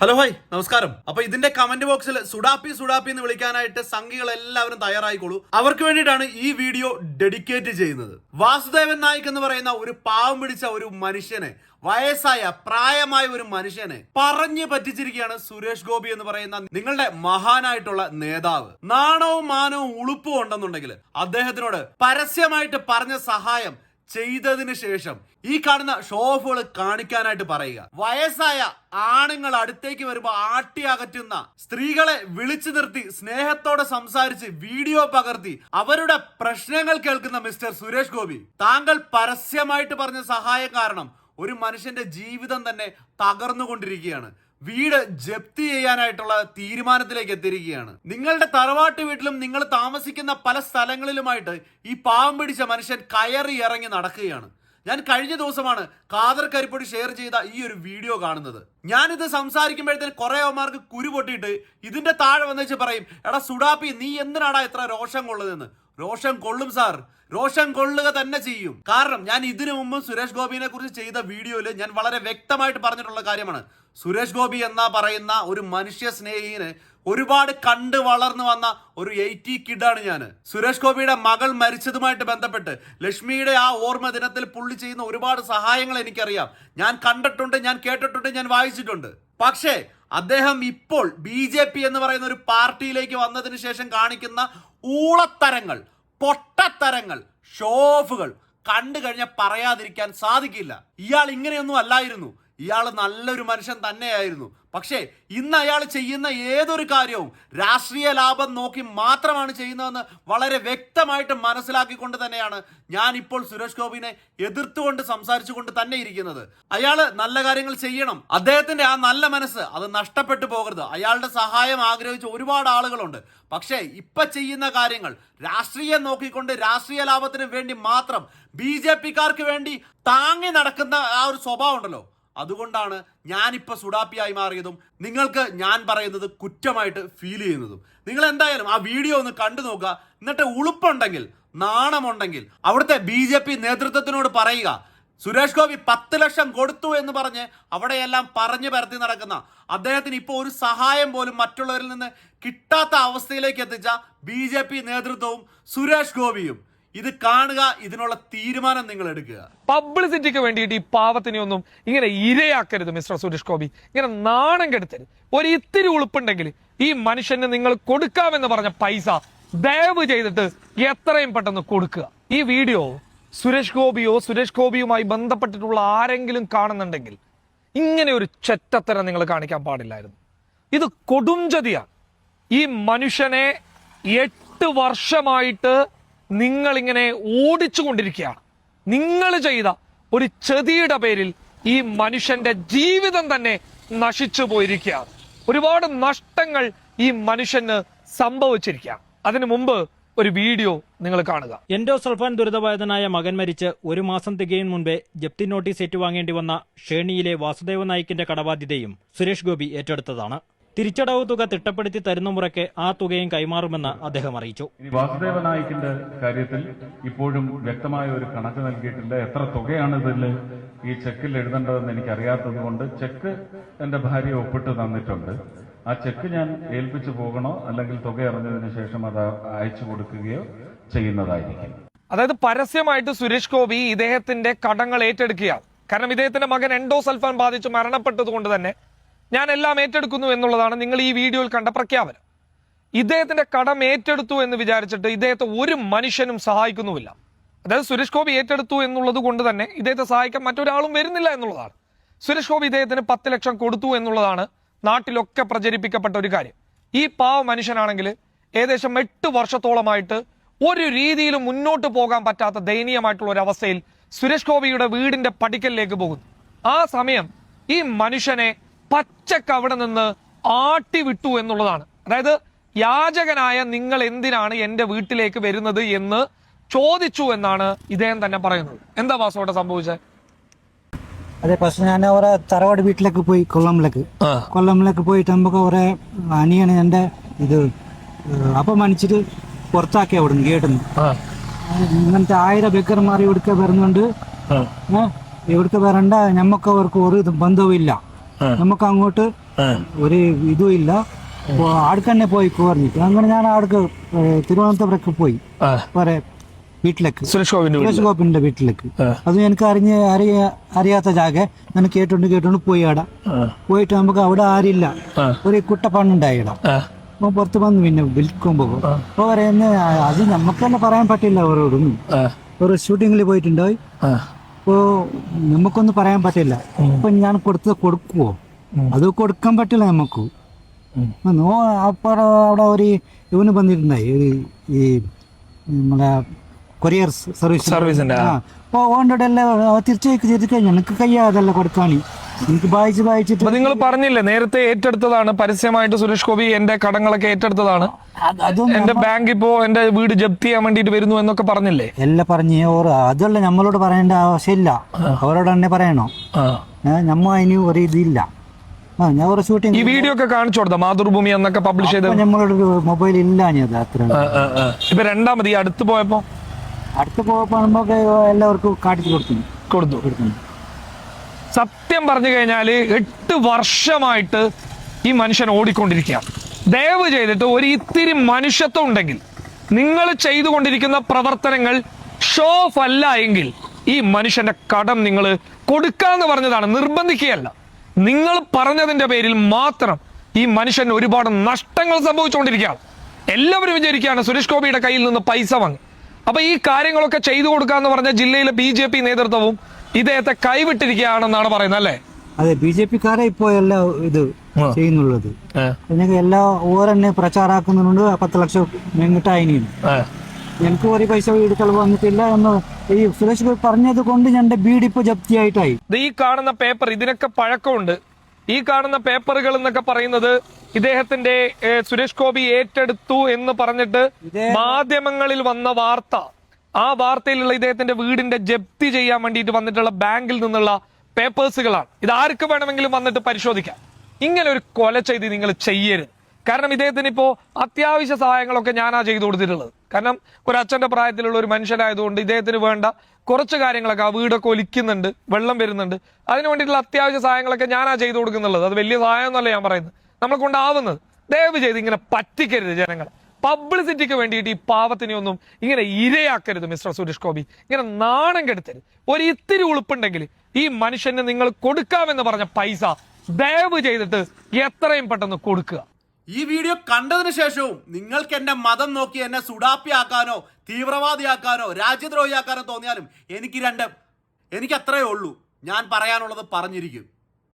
Hello hi. നമസ്കാരം. അപ്പൊ ഇതിന്റെ കമന്റ് ബോക്സിൽ സുഡാപ്പി സുഡാപ്പി എന്ന് വിളിക്കാനായിട്ട് സംഘികൾ എല്ലാവരും തയ്യാറായിക്കോളൂ. അവർക്ക് വേണ്ടിയിട്ടാണ് ഈ വീഡിയോ ഡെഡിക്കേറ്റ് ചെയ്യുന്നത്. വാസുദേവൻ നായിക് എന്ന് പറയുന്ന ഒരു പാവം പിടിച്ച ഒരു മനുഷ്യനെ വയസ്സായ പ്രായമായ ഒരു മനുഷ്യനെ പറഞ്ഞു പറ്റിച്ചിരിക്കുകയാണ് സുരേഷ് ഗോപി എന്ന് പറയുന്ന നിങ്ങളുടെ മഹാനായിട്ടുള്ള നേതാവ്. നാണവും മാനവും ഉളുപ്പും ഉണ്ടെന്നുണ്ടെങ്കിൽ അദ്ദേഹത്തിനോട് പരസ്യമായിട്ട് പറഞ്ഞ സഹായം ചെയ്തതിന് ശേഷം ഈ കാണുന്ന ഷോ ഓഫുകൾ കാണിക്കാനായിട്ട് പറയുക. വയസ്സായ ആണുങ്ങൾ അടുത്തേക്ക് വരുമ്പോൾ ആട്ടി അകറ്റുന്ന സ്ത്രീകളെ വിളിച്ചു നിർത്തി സ്നേഹത്തോടെ സംസാരിച്ച് വീഡിയോ പകർത്തി അവരുടെ പ്രശ്നങ്ങൾ കേൾക്കുന്ന മിസ്റ്റർ സുരേഷ് ഗോപി താങ്കൾ പരസ്യമായിട്ട് പറഞ്ഞ സഹായം കാരണം ഒരു മനുഷ്യന്റെ ജീവിതം തന്നെ തകർന്നുകൊണ്ടിരിക്കുകയാണ്. വീട് ജപ്തി ചെയ്യാനായിട്ടുള്ള തീരുമാനത്തിലേക്ക് എത്തിയിരിക്കുകയാണ്. നിങ്ങളുടെ തറവാട്ട് വീട്ടിലും നിങ്ങൾ താമസിക്കുന്ന പല സ്ഥലങ്ങളിലുമായിട്ട് ഈ പാവം പിടിച്ച മനുഷ്യൻ കയറി ഇറങ്ങി നടക്കുകയാണ്. ഞാൻ കഴിഞ്ഞ ദിവസമാണ് കാതർ കരിപ്പൊടി ഷെയർ ചെയ്ത ഈ ഒരു വീഡിയോ കാണുന്നത്. ഞാനിത് സംസാരിക്കുമ്പോഴത്തേന് കുറെ അവന്മാർക്ക് കുരു പൊട്ടിയിട്ട് ഇതിന്റെ താഴെ വന്നേച്ച് പറയും എടാ സുഡാപ്പി നീ എന്തിനാടാ ഇത്ര രോഷം കൊള്ളുന്നതെന്ന്? രോഷം കൊള്ളും സാർ. രോഷം കൊള്ളുക തന്നെ ചെയ്യും. കാരണം ഞാൻ ഇതിനു മുമ്പ് സുരേഷ് ഗോപിനെ കുറിച്ച് ചെയ്ത വീഡിയോയിൽ ഞാൻ വളരെ വ്യക്തമായിട്ട് പറഞ്ഞിട്ടുള്ള കാര്യമാണ്. സുരേഷ് ഗോപി എന്ന പറയുന്ന ഒരു മനുഷ്യ സ്നേഹിന് ഒരുപാട് കണ്ട് വളർന്നു വന്ന ഒരു എയ്റ്റി കിഡാണ് ഞാൻ. സുരേഷ് ഗോപിയുടെ മകൾ മരിച്ചതുമായിട്ട് ബന്ധപ്പെട്ട് ലക്ഷ്മിയുടെ ആ ഓർമ്മ ദിനത്തിൽ പുള്ളി ചെയ്യുന്ന ഒരുപാട് സഹായങ്ങൾ എനിക്കറിയാം. ഞാൻ കണ്ടിട്ടുണ്ട് ഞാൻ കേട്ടിട്ടുണ്ട് ഞാൻ വായിച്ചിട്ടുണ്ട്. പക്ഷേ അദ്ദേഹം ഇപ്പോൾ ബി ജെ പി എന്ന് പറയുന്ന ഒരു പാർട്ടിയിലേക്ക് വന്നതിന് ശേഷം കാണിക്കുന്ന ഊളത്തരങ്ങൾ പൊട്ടത്തരങ്ങൾ ഷോഫുകൾ കണ്ടു കഴിഞ്ഞാൽ പറയാതിരിക്കാൻ സാധിക്കില്ല. ഇയാൾ ഇങ്ങനെയൊന്നും അല്ലായിരുന്നു. ഇയാൾ നല്ലൊരു മനുഷ്യൻ തന്നെയായിരുന്നു. പക്ഷേ ഇന്ന് അയാൾ ചെയ്യുന്ന ഏതൊരു കാര്യവും രാഷ്ട്രീയ ലാഭം നോക്കി മാത്രമാണ് ചെയ്യുന്നതെന്ന് വളരെ വ്യക്തമായിട്ട് മനസ്സിലാക്കിക്കൊണ്ട് തന്നെയാണ് ഞാൻ ഇപ്പോൾ സുരേഷ് ഗോപിനെ എതിർത്തുകൊണ്ട് സംസാരിച്ചുകൊണ്ട് തന്നെ ഇരിക്കുന്നത്. അയാൾ നല്ല കാര്യങ്ങൾ ചെയ്യണം. അദ്ദേഹത്തിന്റെ ആ നല്ല മനസ്സ് അത് നഷ്ടപ്പെട്ടു പോകരുത്. അയാളുടെ സഹായം ആഗ്രഹിച്ച ഒരുപാട് ആളുകളുണ്ട്. പക്ഷേ ഇപ്പൊ ചെയ്യുന്ന കാര്യങ്ങൾ രാഷ്ട്രീയം നോക്കിക്കൊണ്ട് രാഷ്ട്രീയ ലാഭത്തിന് വേണ്ടി മാത്രം ബി ജെ പിക്കാർക്ക് വേണ്ടി താങ്ങി നടക്കുന്ന ആ ഒരു സ്വഭാവം ഉണ്ടല്ലോ. അതുകൊണ്ടാണ് ഞാനിപ്പോൾ സുഡാപ്പിയായി മാറിയതും നിങ്ങൾക്ക് ഞാൻ പറയുന്നത് കുറ്റമായിട്ട് ഫീൽ ചെയ്യുന്നതും. നിങ്ങൾ എന്തായാലും ആ വീഡിയോ ഒന്ന് കണ്ടു നോക്കുക. എന്നിട്ട് ഉളുപ്പുണ്ടെങ്കിൽ നാണമുണ്ടെങ്കിൽ അവിടുത്തെ ബി ജെ പി നേതൃത്വത്തിനോട് പറയുക സുരേഷ് ഗോപി പത്ത് ലക്ഷം കൊടുത്തു എന്ന് പറഞ്ഞ് അവിടെയെല്ലാം പറഞ്ഞു പരത്തി നടക്കുന്ന അദ്ദേഹത്തിന് ഇപ്പോൾ ഒരു സഹായം പോലും മറ്റുള്ളവരിൽ നിന്ന് കിട്ടാത്ത അവസ്ഥയിലേക്ക് എത്തിച്ച ബി നേതൃത്വവും സുരേഷ് ഗോപിയും. ഇത് കാണുക ഇതിനുള്ള തീരുമാനം നിങ്ങൾ എടുക്കുക. പബ്ലിസിറ്റിക്ക് വേണ്ടിയിട്ട് ഈ പാവത്തിനെ ഒന്നും ഇങ്ങനെ ഇരയാക്കരുത് മിസ്റ്റർ സുരേഷ് ഗോപി. ഇങ്ങനെ നാണം കെടുത്തരുത്. ഒരു ഇത്തിരി ഉളുപ്പുണ്ടെങ്കിൽ ഈ മനുഷ്യന് നിങ്ങൾ കൊടുക്കാമെന്ന് പറഞ്ഞ പൈസ ദയവ് ചെയ്തിട്ട് എത്രയും പെട്ടെന്ന് കൊടുക്കുക. ഈ വീഡിയോ സുരേഷ് ഗോപിയോ സുരേഷ് ഗോപിയുമായി ബന്ധപ്പെട്ടിട്ടുള്ള ആരെങ്കിലും കാണുന്നുണ്ടെങ്കിൽ ഇങ്ങനെ ഒരു ചെറ്റത്തരം നിങ്ങൾ കാണിക്കാൻ പാടില്ലായിരുന്നു. ഇത് കൊടുംചതിയാണ്. ഈ മനുഷ്യനെ എട്ട് വർഷമായിട്ട് നിങ്ങളിങ്ങനെ ഓടിച്ചു കൊണ്ടിരിക്കുകയാണ് നിങ്ങൾ ചെയ്ത ഒരു ചെതിയുടെ പേരിൽ ഈ മനുഷ്യന്റെ ജീവിതം തന്നെ നശിച്ചു പോയിരിക്കുകയാണ്. ഒരുപാട് നഷ്ടങ്ങൾ ഈ മനുഷ്യന് സംഭവിച്ചിരിക്കുകയാണ്. അതിനു മുമ്പ് ഒരു വീഡിയോ നിങ്ങൾ കാണുക. എൻഡോ എൻഡോസൾഫാൻ ദുരിതബാധിതനായ മകൻ മരിച്ച് ഒരു മാസം തികയും മുൻപേ ജപ്തി നോട്ടീസ് ഏറ്റുവാങ്ങേണ്ടി വന്ന ഷേണിയിലെ വാസുദേവ നായിക്കിന്റെ കടബാധ്യതയും സുരേഷ് ഗോപി ഏറ്റെടുത്തതാണ്. തിരിച്ചടവ് തുക തിട്ടപ്പെടുത്തി തരുന്ന മുറയ്ക്ക് ആ തുകയും കൈമാറുമെന്ന് അദ്ദേഹം അറിയിച്ചു. വാസുദേവ നായിക്കിന്റെ കാര്യത്തിൽ ഇപ്പോഴും വ്യക്തമായ ഒരു കണക്ക് നൽകിയിട്ടില്ല എത്ര തുകയാണ് ഇതിൽ ഈ ചെക്കിൽ എഴുതേണ്ടതെന്ന് എനിക്ക് അറിയാത്തത് കൊണ്ട് ചെക്ക് എന്റെ ഭാര്യ ഒപ്പിട്ട് തന്നിട്ടുണ്ട്. ആ ചെക്ക് ഞാൻ ഏൽപ്പിച്ചു പോകണോ അല്ലെങ്കിൽ തുക അറിഞ്ഞതിന് ശേഷം അത് അയച്ചു കൊടുക്കുകയോ ചെയ്യുന്നതായിരിക്കും. അതായത് പരസ്യമായിട്ട് സുരേഷ് ഗോപി ഇദ്ദേഹത്തിന്റെ കടങ്ങൾ ഏറ്റെടുക്കുകയാണ്. കാരണം ഇദ്ദേഹത്തിന്റെ മകൻ എൻഡോസൾഫാൻ ബാധിച്ച് മരണപ്പെട്ടത് കൊണ്ട് തന്നെ ഞാൻ എല്ലാം ഏറ്റെടുക്കുന്നു എന്നുള്ളതാണ് നിങ്ങൾ ഈ വീഡിയോയിൽ കണ്ട പ്രഖ്യാപനം. ഇദ്ദേഹത്തിന്റെ കടം ഏറ്റെടുത്തു എന്ന് വിചാരിച്ചിട്ട് ഇദ്ദേഹത്തെ ഒരു മനുഷ്യനും സഹായിക്കുന്നുമില്ല. അതായത് സുരേഷ് ഗോപി ഏറ്റെടുത്തു എന്നുള്ളത് കൊണ്ട് തന്നെ ഇദ്ദേഹത്തെ സഹായിക്കാൻ മറ്റൊരാളും വരുന്നില്ല എന്നുള്ളതാണ്. സുരേഷ് ഗോപി ഇദ്ദേഹത്തിന് പത്ത് ലക്ഷം കൊടുത്തു എന്നുള്ളതാണ് നാട്ടിലൊക്കെ പ്രചരിപ്പിക്കപ്പെട്ട ഒരു കാര്യം. ഈ പാവ മനുഷ്യനാണെങ്കിൽ ഏകദേശം എട്ട് വർഷത്തോളമായിട്ട് ഒരു രീതിയിലും മുന്നോട്ട് പോകാൻ പറ്റാത്ത ദയനീയമായിട്ടുള്ള ഒരു അവസ്ഥയിൽ സുരേഷ് ഗോപിയുടെ വീടിന്റെ പടിക്കലിലേക്ക് പോകുന്നു. ആ സമയം ഈ മനുഷ്യനെ പച്ചക്ക് അവിടെ നിന്ന് ആട്ടി വിട്ടു എന്നുള്ളതാണ്. അതായത് യാചകനായ നിങ്ങൾ എന്തിനാണ് എന്റെ വീട്ടിലേക്ക് വരുന്നത് എന്ന് ചോദിച്ചു എന്നാണ് ഇദ്ദേഹം തന്നെ പറയുന്നത്. എന്താ വാസോടെ സംഭവിച്ചത്? അതെ പക്ഷെ ഞാൻ അവരെ തറവാട് വീട്ടിലേക്ക് പോയി കൊല്ലമിലേക്ക് കൊല്ലമിലേക്ക് പോയിട്ട് നമുക്ക് അവരെ അനിയാണ് എന്റെ ഇത് അപ്പൊ അപമാനിച്ചിട്ട് പുറത്താക്കി അവിടുന്ന് കേട്ടുന്നു. ഇങ്ങനത്തെ ആയിരം ബെക്കർമാർ ഇവിടുക്കെ വരുന്നുണ്ട് ഇവിടുത്തെ വരണ്ട ഞമ്മക്ക് അവർക്ക് ഒരു ഇത് ബന്ധവും ഇല്ല നമുക്ക് അങ്ങോട്ട് ഒരു ഇതും ഇല്ല. ആടുക്ക് തന്നെ പോയി പറഞ്ഞിട്ട് അങ്ങനെ ഞാൻ ആടുക്ക് തിരുവനന്തപുരക്ക് പോയി. വേറെ വീട്ടിലേക്ക്. സുരേഷ് ഗോപിന്റെ സുരേഷ് ഗോപിന്റെ വീട്ടിലേക്ക്. അത് എനിക്ക് അറിഞ്ഞ് അറിയ അറിയാത്ത ജാഗ ഞാൻ കേട്ടോണ്ട് കേട്ടോണ്ട് പോയി ആടാ. പോയിട്ട് നമുക്ക് അവിടെ ആരില്ല. ഒരു കുട്ടപ്പണ്ണുണ്ടായി ഇവിടെ അപ്പൊ പുറത്ത് വന്ന് പിന്നെ വിൽക്കുമ്പോ അപ്പൊ പറയുന്നത് അത് നമുക്ക് തന്നെ പറയാൻ പറ്റില്ല അവരോടൊന്നും. ഒരു ഷൂട്ടിങ്ങിൽ പോയിട്ടുണ്ടായി. അപ്പോ നമുക്കൊന്നും പറയാൻ പറ്റില്ല. ഇപ്പൊ ഞാൻ കൊടുത്തത് കൊടുക്കുവോ? അത് കൊടുക്കാൻ പറ്റില്ല നമുക്ക്. നോ അപ്പൊ അവിടെ ഒരു ഇവന് വന്നിട്ടുണ്ടായി ഒരു ഈ നമ്മളെ കൊറിയർ സർവീസ് സർവീസിന്റെ, ആ. അപ്പൊ ഓണ്ടോടെല്ലാം തിരിച്ചു തിരിച്ചു കഴിഞ്ഞു. എനിക്ക് കയ്യാതല്ല കൊടുക്കാൻ. എനിക്ക് വായിച്ച് വായിച്ചിട്ട് അപ്പൊ നിങ്ങൾ പറഞ്ഞില്ലേ നേരത്തെ ഏറ്റെടുത്തതാണ് പരസ്യമായിട്ട് സുരേഷ് ഗോപി എന്റെ കടങ്ങളൊക്കെ ഏറ്റെടുത്തതാണ്. എന്റെ ബാങ്ക് ഇപ്പോ എന്റെ വീട് ജപ്തി ചെയ്യാൻ വേണ്ടിട്ട് വരുന്നു എന്നൊക്കെ പറഞ്ഞില്ലേ? എല്ലാം പറഞ്ഞു ഓർ അതല്ല നമ്മളോട് പറയേണ്ട ആവശ്യമില്ല. അവരോട് തന്നെ പറയണോ? നമ്മ അതിന് ഒരു ഇതില്ല. ഈ വീഡിയോ ഒക്കെ കാണിച്ചു കൊടുത്ത? മാതൃഭൂമി എന്നൊക്കെ പബ്ലിഷ് ചെയ്ത നമ്മളോട് മൊബൈൽ ഇല്ല ഞാൻ അത്ര. ഇപ്പൊ രണ്ടാമത് ഈ അടുത്ത് പോയപ്പോ? അടുത്ത് പോയപ്പോ നമുക്ക് എല്ലാവർക്കും കാട്ടി കൊടുത്തു. കൊടുത്തു. കൊടുക്കുന്നു സത്യം പറഞ്ഞു കഴിഞ്ഞാൽ എട്ട് വർഷമായിട്ട് ഈ മനുഷ്യൻ ഓടിക്കൊണ്ടിരിക്കുകയാണ് ദയവ് ചെയ്തിട്ട് ഒരു ഇത്തിരി മനുഷ്യത്വം ഉണ്ടെങ്കിൽ നിങ്ങൾ ചെയ്തുകൊണ്ടിരിക്കുന്ന പ്രവർത്തനങ്ങൾ ഷോ ഓഫ് അല്ല എങ്കിൽ ഈ മനുഷ്യന്റെ കടം നിങ്ങൾ കൊടുക്കാന്ന് പറഞ്ഞതാണ് നിർബന്ധിക്കുകയല്ല. നിങ്ങൾ പറഞ്ഞതിന്റെ പേരിൽ മാത്രം ഈ മനുഷ്യൻ ഒരുപാട് നഷ്ടങ്ങൾ സംഭവിച്ചുകൊണ്ടിരിക്കുകയാണ്. എല്ലാവരും വിചാരിക്കുകയാണ് സുരേഷ് ഗോപിയുടെ കയ്യിൽ നിന്ന് പൈസ വാങ്ങി. അപ്പൊ ഈ കാര്യങ്ങളൊക്കെ ചെയ്തു കൊടുക്കാന്ന് പറഞ്ഞ ജില്ലയിലെ ബി നേതൃത്വവും ഇദ്ദേഹത്തെ കൈവിട്ടിരിക്കുകയാണെന്നാണ് പറയുന്നത് അല്ലേ? അതെ ബി ജെ പിക്കാരെ ഇപ്പോ എല്ലാം ഇത് ചെയ്യുന്നുള്ളത്. എനിക്ക് എല്ലാ ഓരെന്നെ പ്രചാരാക്കുന്നുണ്ട് പത്ത് ലക്ഷം മെങ്ങിട്ടായിനി എനിക്ക് ഒരു പൈസ വീട് വന്നിട്ടില്ല എന്ന് ഈ സുരേഷ് ഗോപി പറഞ്ഞത് കൊണ്ട് എന്റെ വീട് ഇപ്പൊ ജപ്തിയായിട്ടായി. ഈ കാണുന്ന പേപ്പർ ഇതിനൊക്കെ പഴക്കമുണ്ട്. ഈ കാണുന്ന പേപ്പറുകൾ എന്നൊക്കെ പറയുന്നത് ഇദ്ദേഹത്തിന്റെ സുരേഷ് ഗോപി ഏറ്റെടുത്തു എന്ന് പറഞ്ഞിട്ട് മാധ്യമങ്ങളിൽ വന്ന വാർത്ത. ആ വാർത്തയിലുള്ള ഇദ്ദേഹത്തിന്റെ വീടിന്റെ ജപ്തി ചെയ്യാൻ വേണ്ടിയിട്ട് വന്നിട്ടുള്ള ബാങ്കിൽ നിന്നുള്ള പേപ്പേഴ്സുകളാണ്. ഇത് ആർക്ക് വേണമെങ്കിലും വന്നിട്ട് പരിശോധിക്കാം. ഇങ്ങനെ ഒരു കൊല ചെയ്ത് നിങ്ങൾ ചെയ്യരുത്. കാരണം ഇദ്ദേഹത്തിന് ഇപ്പോ അത്യാവശ്യ സഹായങ്ങളൊക്കെ ഞാനാ ചെയ്തു കൊടുത്തിട്ടുള്ളത്. കാരണം ഒരു അച്ഛന്റെ പ്രായത്തിലുള്ള ഒരു മനുഷ്യനായതുകൊണ്ട് ഇദ്ദേഹത്തിന് വേണ്ട കുറച്ച് കാര്യങ്ങളൊക്കെ ആ വീടൊക്കെ ഒലിക്കുന്നുണ്ട് വെള്ളം വരുന്നുണ്ട്. അതിന് വേണ്ടിയിട്ടുള്ള അത്യാവശ്യ സഹായങ്ങളൊക്കെ ഞാനാ ചെയ്തു കൊടുക്കുന്നുള്ളത്. അത് വലിയ സഹായം എന്നല്ല ഞാൻ പറയുന്നത്. നമ്മളെ കൊണ്ടാവുന്നത്. ദയവ് ചെയ്ത് ഇങ്ങനെ പറ്റിക്കരുത് ജനങ്ങൾ പബ്ലിസിറ്റിക്ക് വേണ്ടിയിട്ട് ഈ പാവത്തിനെ ഒന്നും ഇങ്ങനെ ഇരയാക്കരുത് മിസ്റ്റർ സുരേഷ് ഗോപി. ഇങ്ങനെ നാണം കെടുത്തരുത്. ഒരു ഇത്തിരി ഉളുപ്പുണ്ടെങ്കിൽ ഈ മനുഷ്യന് നിങ്ങൾ കൊടുക്കാമെന്ന് പറഞ്ഞ പൈസ ദയവ് ചെയ്തിട്ട് എത്രയും പെട്ടെന്ന് കൊടുക്കുക. ഈ വീഡിയോ കണ്ടതിന് ശേഷവും നിങ്ങൾക്ക് എന്റെ മതം നോക്കി എന്നെ സുഡാപ്പിയാക്കാനോ തീവ്രവാദിയാക്കാനോ രാജ്യദ്രോഹിയാക്കാനോ തോന്നിയാലും എനിക്ക് രണ്ട് എനിക്ക് അത്രയേ ഉള്ളൂ. ഞാൻ പറയാനുള്ളത് പറഞ്ഞിരിക്കും.